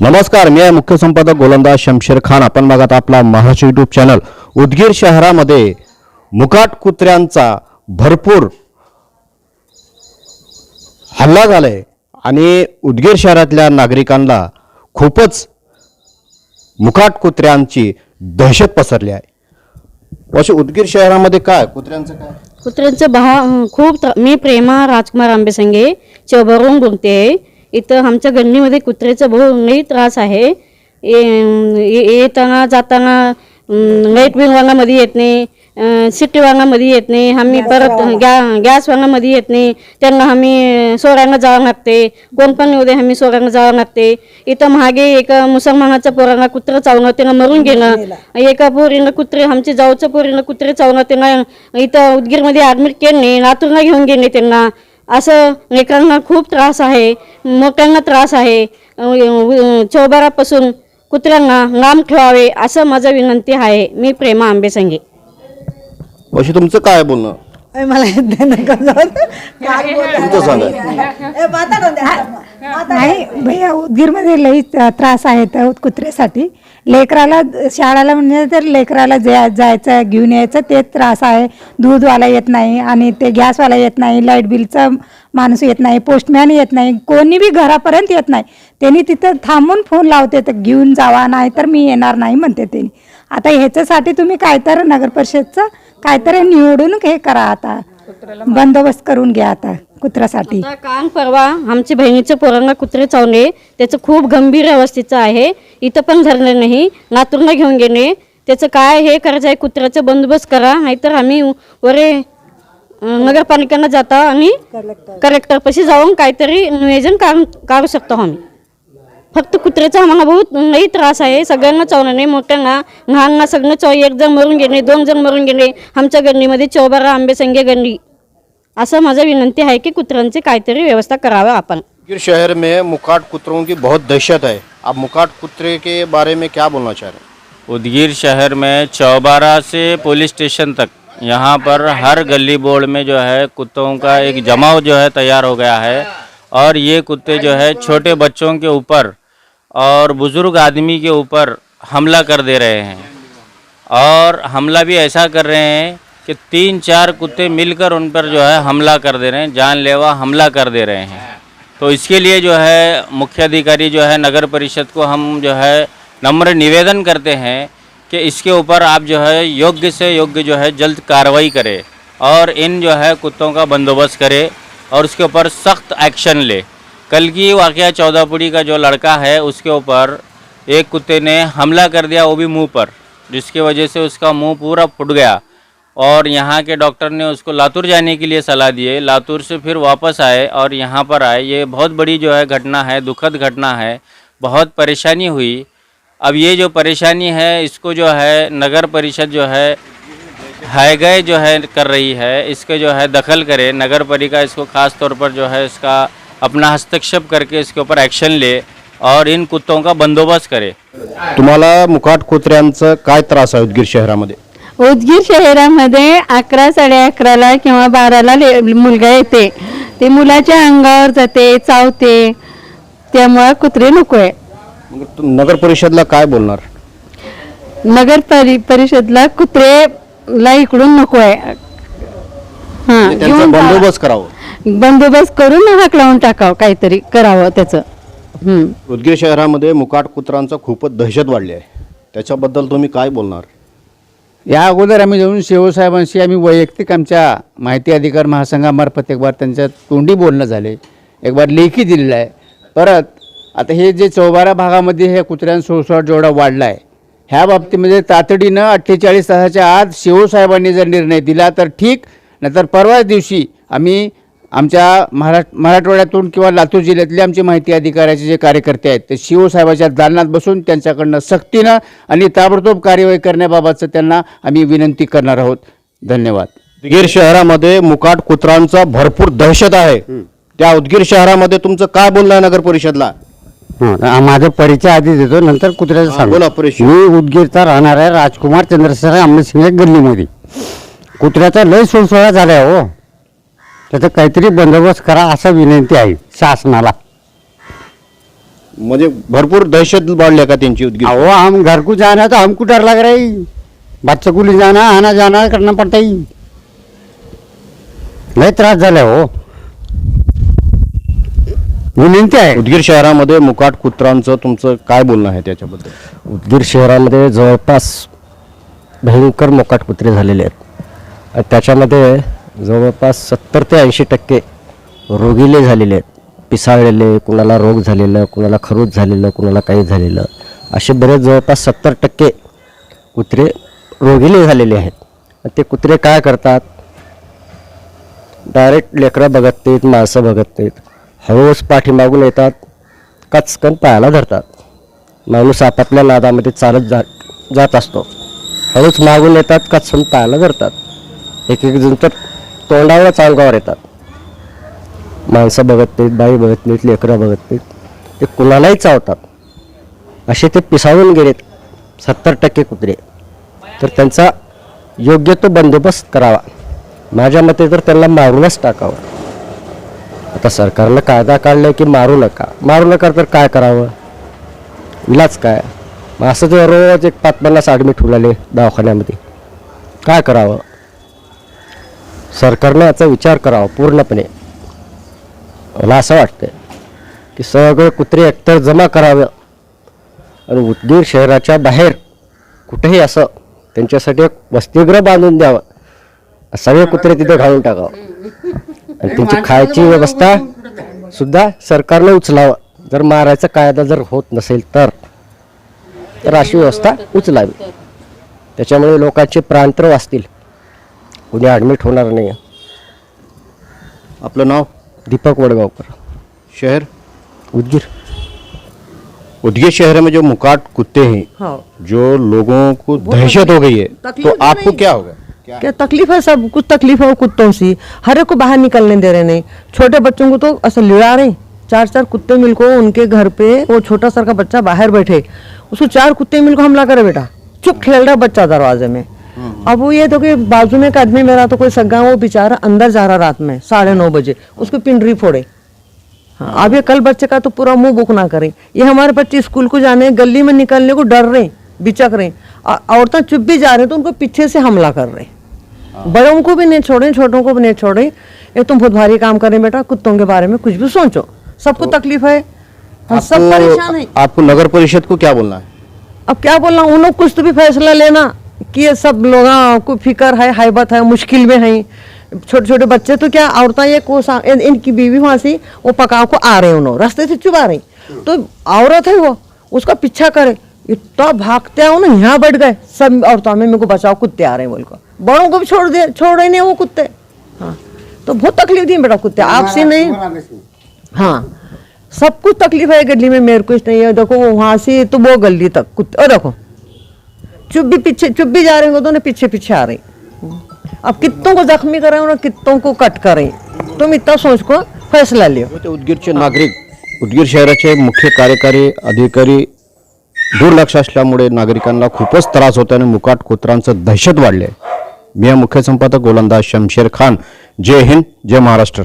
नमस्कार मी आहे मुख्य संपादक गोलंदाज शमशेर खान. आपण बघत आपला महाराष्ट्र युट्यूब चॅनल उदगीर शहरामध्ये मुकाट कुत्र्यांचा भरपूर हल्ला झालाय आणि उदगीर शहरातल्या नागरिकांना खूपच मुकाट कुत्र्यांची दहशत पसरली आहे. असे उदगीर शहरामध्ये काय कुत्र्यांचं काय? कुत्र्यांचं बहा खूप मी प्रेमा राजकुमार आंबेसंगे चौबरून बोलते इथं आमच्या गल्लीमध्ये कुत्र्याचा बहु लई त्रास आहे. ये- ये- येताना जाताना लाइट बिल वांगामध्ये येत नाही. सिटी वांगामध्ये येत नाही. आम्ही परत गॅ गॅस वांगामध्ये येत नाही. त्यांना आम्ही सोडायला जावं लागते. कोण पण येऊ दे आम्ही सोडायला जावं लागते. इथं मागे एका मुसलमानाच्या पोरांना कुत्रं चावणं त्यानं मरून गेलं. एका पोरीनं कुत्रे आमच्या जाऊच्या पोरीनं कुत्रे चावणं त्यांना इथं उदगीरमध्ये ॲडमिट केले लातूरला घेऊन गेले त्यांना. असं लेकरांना खूप त्रास आहे. मोठ्यांना त्रास आहे. चौबारापासून कुत्र्यांना लांब ठेवावे असं माझं विनंती आहे. मी प्रेमा आंबेसंगे. अशी तुमचं काय बोलणं? अय, मला येत नाही? तुमचं सांगा. द्या, माता. नाही भैया उदगीरमध्ये लई त- त्रास आहे त्या कुत्र्यासाठी. लेकराला शाळेला म्हणजे तर लेकराला जा जायचं घेऊन यायचं ते त्रास आहे. दूधवाला येत नाही आणि ते गॅसवाला येत नाही लाइट बिलचा माणूस येत नाही पोस्टमॅन येत नाही कोणी बी घरापर्यंत येत नाही. त्यांनी तिथं थांबून फोन लावते तर घेऊन जावा नाही तर मी येणार नाही म्हणते त्यांनी. आता ह्याच्यासाठी तुम्ही काय तर नगर परिषदचं काहीतरी निवडून हे करा आता. बंदोबस्त करून घ्या आता. कुत्र्यासाठी. आता काल परवा आमच्या बहिणीच्या पोरांना कुत्रे चावले त्याचं खूप गंभीर अवस्थेचं आहे. इथं पण धरलं नाही लातूरला घेऊन गेले. त्याचं काय हे करायचं आहे कुत्र्याचा बंदोबस्त करा नाहीतर आम्ही वरे नगरपालिकांना जाता आणि कलेक्टरपाशी जाऊन काहीतरी नियोजन काढून काढू शकतो आम्ही. फक्त कुत्र्याचा आम्हाला बहुत लई त्रास आहे. सगळ्यांना चावलं नाही मोठ्यांना लहानना सगळं चाव एक जण मरून गेले दोन जण मरून गेले. आमच्या गल्लीमध्ये चौबारा आंबेसंगे गल्ली. असं माझं विनंती आहे की कुत्र्यांची काहीतरी व्यवस्था करावं आपण. उदगीर शहर में मुकाट कुत्रों की बहुत दहशत है। आप मुकाट कुत्रे के बारे में क्या बोलना चाह रहे हैं? उदगीर शहर में चौबारा से पुलिस स्टेशन तक यहाँ पर हर गली बोर्ड में जो है कुत्तों का एक जमाव जो है तैयार हो गया है और ये कुत्ते जो है छोटे बच्चों के ऊपर और बुज़ुर्ग आदमी के ऊपर हमला कर दे रहे हैं। और हमला भी ऐसा कर रहे हैं कि तीन चार कुत्ते मिलकर उन पर जो है हमला कर दे रहे हैं, जानलेवा हमला कर दे रहे हैं। तो इसके लिए जो है मुख्य अधिकारी जो है नगर परिषद को हम जो है नम्र निवेदन करते हैं कि इसके ऊपर आप जो है योग्य से योग्य जो है जल्द कार्रवाई करें और इन जो है कुत्तों का बंदोबस्त करे और उसके ऊपर सख्त एक्शन ले। कल की वाक़ चौदहपुरी का जो लड़का है, उसके ऊपर एक कुत्ते ने हमला कर दिया, वो भी मुँह पर, जिसकी वजह से उसका मुँह पूरा फुट गया। और यहाँ के डॉक्टर ने उसको लातूर जाने के लिए सलाह दिए लातूर से फिर वापस आए और यहाँ पर आए। ये बहुत बड़ी जो है घटना है, दुखद घटना है। बहुत परेशानी हुई। अब ये जो परेशानी है, इसको जो है नगर परिषद जो है है गए जो है कर रही है। इसके जो है दखल करे। नगर पालिका इसको खास तौर पर जो है इसका अपना हस्तक्षेप करके इसके ऊपर एक्शन ले और इन कुत्तों का बंदोबस्त करे। तुम्हाला मुकाट कुत्र्यांचं काय त्रास आहे उदगीर उदगीर शहरामध्ये अकरा साडे अकराला किंवा बाराला ले- मुलगा येते. ते मुलाच्या अंगावर जाते चावते. त्यामुळं कुत्रे नको आहे मग नगर परिषदला काय बोलणार? नगर परि परिषदला कुत्रेला इकडून नको आहे. हा त्यांचा घेऊन जावं. बंदोबस्त करावं. बंदोबस्त करून हाक लावून टाकावं काहीतरी करावं त्याचं. हम्म. उदगीर शहरामध्ये मुकाट कुत्रांचा खूपच दहशत वाढली आहे. त्याच्याबद्दल तुम्ही काय बोलणार? या अगोदर आम्ही जाऊन शेवसाहेबांशी आम्ही वैयक्तिक आमच्या माहिती अधिकार महासंघामार्फत एक बार त्यांच्या तोंडी बोलणं झाले. एक बार लेखी दिलेलं आहे. परत आता हे जे चौबारा भागामध्ये हे कुत्र्यांचा सोसाट जेवढा वाढला आहे ह्या बाबतीमध्ये तातडीनं अठ्ठेचाळीस तासाच्या आत शिवसाहेबांनी जर निर्णय दिला तर ठीक नाहीतर परवाच दिवशी आम्ही आमच्या महाराष्ट्र मराठवाड्यातून किंवा लातूर जिल्ह्यातले आमचे माहिती अधिकाऱ्याचे जे कार्यकर्ते आहेत ते शिवसाहेबाच्या दालनात बसून त्यांच्याकडनं सक्तीनं आणि ताबडतोब कार्यवाही करण्याबाबतचं त्यांना आम्ही विनंती करणार आहोत. धन्यवाद. उदगीर शहरामध्ये मुकाट कुत्रांचा भरपूर दहशत आहे. त्या उदगीर शहरामध्ये तुमचं काय बोलणं आहे नगर परिषदला? माझा परिचय आधी देतो नंतर कुत्र्याचा हा, सांगू बोला. मी उदगीरचा राहणार आहे राजकुमार चंद्रशेखर आंबेसिंग गल्लीमध्ये कुत्र्याचा लय सोळसोळा झाला आहे हो. त्याचा काहीतरी बंदोबस्त करा असा विनंती आहे शासनाला. म्हणजे भरपूर दहशत वाढली का त्यांची उद्गीर? अहो हम घर को जाना तो हमको डर लग रहा है बच्चों को ले जाना आना जाना करना पड़ता ही लय त्रास झाला हो. विनंती आहे. उदगीर शहरामध्ये मुकाट कुत्रांचं तुमचं काय बोलणं आहे त्याच्याबद्दल? उदगीर शहरामध्ये जवळपास भयंकर मोकाट कुत्रे झालेले आहेत. आणि त्याच्यामध्ये जवळपास सत्तर ते ऐंशी टक्के रोगिले झालेले आहेत. पिसाळलेले कुणाला रोग झालेलं कुणाला खरूज झालेलं कुणाला काही झालेलं. असे बरेच जवळपास सत्तर टक्के कुत्रे रोगिले झालेले आहेत. आणि ते कुत्रे काय करतात? डायरेक्ट लेकरं बघत नाहीत माणसं बघत नाहीत हळूहळूच पाठीमागून येतात कचकन पायाला धरतात. माणूस आपापल्या नादामध्ये चालत जा जात असतो. हळूच मागून येतात कचकन पायाला धरतात. एक एक जण तर तोंडावरच अंगावर येतात. माणसं बघत नाहीत बाई बघत नाहीत लेकरं बघत नाहीत. ते कुणालाही चावतात. असे ते पिसाळून गेलेत. सत्तर टक्के कुत्रे. तर त्यांचा योग्य तो बंदोबस्त करावा. माझ्या मते तर त्यांना मारूनच टाकावं. आता सरकारनं कायदा काढलाय की मारू नका. मारू नका तर काय करावं? इलाज काय? मग असं जर रोज एक पाच पन्नास ॲडमिट होऊन आले दवाखान्यामध्ये. काय करावं? सरकारनं याचा विचार करावा पूर्णपणे. मला असं वाटतं की सगळे कुत्रे एकतर जमा करावं आणि उदगीर शहराच्या बाहेर कुठेही असं त्यांच्यासाठी एक वसतिगृह बांधून द्यावं. सगळे कुत्रे तिथे घालून टाकावं. आणि त्यांची खायची व्यवस्था सुद्धा सरकारनं उचलावं. जर मारायचा कायदा जर होत नसेल तर तर अशी व्यवस्था उचलावी. त्याच्यामुळे लोकांचे प्राण तर वाचतील. कुणी ॲडमिट होणार नाही आपलं नाव? दीपक वडगावकर. शहर? उदगीर. उदगीर शहर में जो मुकाट कुत्ते हैं हाँ। जो लोगों को दहशत हो गई है तो तो आपको क्या होगा? क्या? तकलीफ़ है सब? कुछ तकलीफ़ है कुत्तों से? हर एक को बाहर निकलने दे रहे नहीं। छोटे बच्चों को तो ऐसा लिड़ा रहे चार चार कुत्ते मिलको उनके घर पे वो छोटा सर का बच्चा बाहर बैठे। उसको चार कुत्ते मिलको हमला करे बेटा। चुप खेल रहा बच्चा दरवाजे में। अब वो ये तो कि बाजू में एक आदमी मेरा तो कोई सगा वो बेचारा अंदर जा रहा रात में साढ़े नौ बजे। उसको पिंडरी फोड़े। हाँ अब ये कल बच्चे का तो पूरा मुँह बुक ना करें। ये हमारे बच्चे स्कूल को जाने गली में निकलने को डर रहे बिचक रहे। औरतें चुप भी जा रहे तो उनको पीछे से हमला कर रहे। बड़ों को भी नहीं छोड़े छोटों को भी नहीं छोड़े। ये तुम बहुत भारी काम करें बेटा कुत्तों के बारे में कुछ भी सोचो। सबको तकलीफ़ है। हाँ, सब परेशान है। आपको आपको नगर परिषद को क्या बोलना है? अब क्या बोलना उन लोग कुछ तो भी फैसला लेना। कि ये सब लोग को फ़िक्र है हैबत है मुश्किल में है। छोटे छोटे बच्चे तो क्या औरतें ये को इन, इनकी बीवी वहाँ से वो पकाओ को आ रहे हैं उन्होंने रास्ते से आ रही तो औरत है वो उसका पीछा करे। इतना भागते हैं ना यहाँ बैठ गए। सब औरतों में मेरे को बचाओ कुत्ते आ रहे हैं बोल को। बड़ों को भी छोड़ दे छोड़ रहे नहीं वो कुत्ते। हाँ तो बहुत तकलीफ़ दी बेटा कुत्ते आपसे नहीं। हाँ सब कुछ तकलीफ़ है गली में मेरे को नहीं है देखो वहाँ से तो वो गली तक कुत्ते ओ देखो। चुप भी पीछे चुप भी जा रहे हैं दोनों पीछे पीछे आ रहे अब कितनों को जख्मी करें और कितनों को कट करें? तुम इतना सोच को फैसला लियो। उदगीरचे नागरिक उदगीर शहराचे मुख्य कार्यकारी अधिकारी दुर्लक्ष असल्यामुळे नागरिकांना खूपच त्रास होतो आणि मुकाट कुत्रांचं दहशत वाढले मी मुख्य संपादक गोलंदाज शमशेर खान. जय हिंद जय महाराष्ट्र.